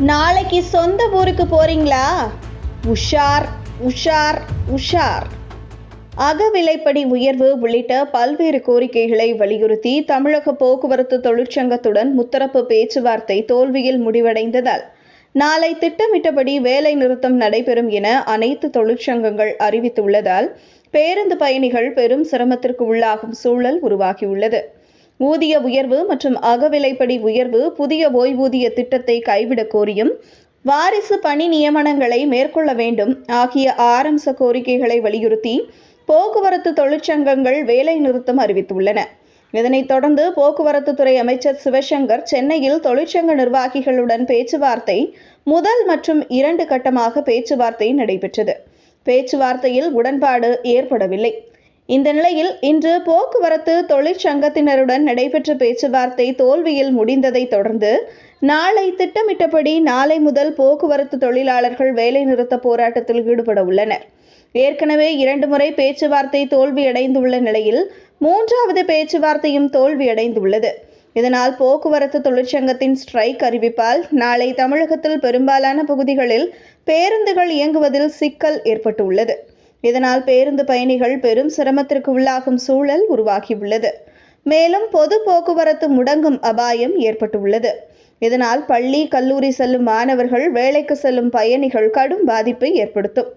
நாளைக்கு சொந்த ஊருக்கு போறீங்களா? உஷார் உஷார் உஷார். அகவிலைப்படி உயர்வு உள்ளிட்ட பல்வேறு கோரிக்கைகளை வலியுறுத்தி தமிழக போக்குவரத்து தொழிற்சங்கத்துடன் முத்தரப்பு பேச்சுவார்த்தை தோல்வியில் முடிவடைந்ததால் நாளை திட்டமிட்டபடி வேலை நிறுத்தம் நடைபெறும் என அனைத்து தொழிற்சங்கங்கள் அறிவித்துள்ளதால் பேருந்து பயணிகள் பெரும் சிரமத்திற்கு உள்ளாகும் சூழல் உருவாகியுள்ளது. ஊதிய உயர்வு மற்றும் அகவிலைப்படி உயர்வு புதிய ஓய்வூதிய திட்டத்தை கைவிடக் கோரியும் வாரிசு பணி நியமனங்களை மேற்கொள்ள வேண்டும் ஆகிய ஆரம்ச கோரிக்கைகளை வலியுறுத்தி போக்குவரத்து தொழிற்சங்கங்கள் வேலை நிறுத்தம் அறிவித்துள்ளன. இதனைத் தொடர்ந்து போக்குவரத்து துறை அமைச்சர் சிவசங்கர் சென்னையில் தொழிற்சங்க நிர்வாகிகளுடன் பேச்சுவார்த்தை முதல் மற்றும் இரண்டு கட்டமாக பேச்சுவார்த்தை நடைபெற்றது. பேச்சுவார்த்தையில் உடன்பாடு ஏற்படவில்லை. இந்த நிலையில் இன்று போக்குவரத்து தொழிற்சங்கத்தினருடன் நடைபெற்ற பேச்சுவார்த்தை தோல்வியில் முடிந்ததை தொடர்ந்து நாளை திட்டமிட்டபடி நாளை முதல் போக்குவரத்து தொழிலாளர்கள் வேலைநிறுத்த போராட்டத்தில் ஈடுபட உள்ளனர். ஏற்கனவே இரண்டு முறை பேச்சுவார்த்தை தோல்வியடைந்துள்ள நிலையில் மூன்றாவது பேச்சுவார்த்தையும் தோல்வியடைந்துள்ளது. இதனால் போக்குவரத்து தொழிற்சங்கத்தின் ஸ்ட்ரைக் அறிவிப்பால் நாளை தமிழகத்தில் பெரும்பாலான பகுதிகளில் பேருந்துகள் இயங்குவதில் சிக்கல் ஏற்பட்டுள்ளது. இதனால் பேருந்து பயணிகள் பெரும் சிரமத்திற்கு உள்ளாகும் சூழல் உருவாகியுள்ளது. மேலும் பொது போக்குவரத்து முடங்கும் அபாயம் ஏற்பட்டுள்ளது. இதனால் பள்ளி கல்லூரி செல்லும் மாணவர்கள் வேலைக்கு செல்லும் பயணிகள் கடும் பாதிப்பை ஏற்படுத்தும்.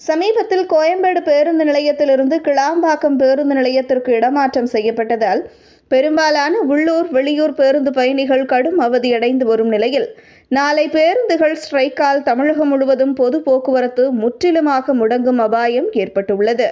சமீபத்தில் கோயம்பேடு பேருந்து நிலையத்திலிருந்து கிளாம்பாக்கம் பேருந்து நிலையத்திற்கு இடமாற்றம் செய்யப்பட்டதால் பெரும்பாலான உள்ளூர் வெளியூர் பேருந்து பயணிகள் கடும் அவதியடைந்து வரும் நிலையில் நாளை பேருந்துகள் ஸ்ட்ரைக்கால் தமிழகம் முழுவதும் பொது போக்குவரத்து முற்றிலுமாக முடங்கும் அபாயம் ஏற்பட்டுள்ளது.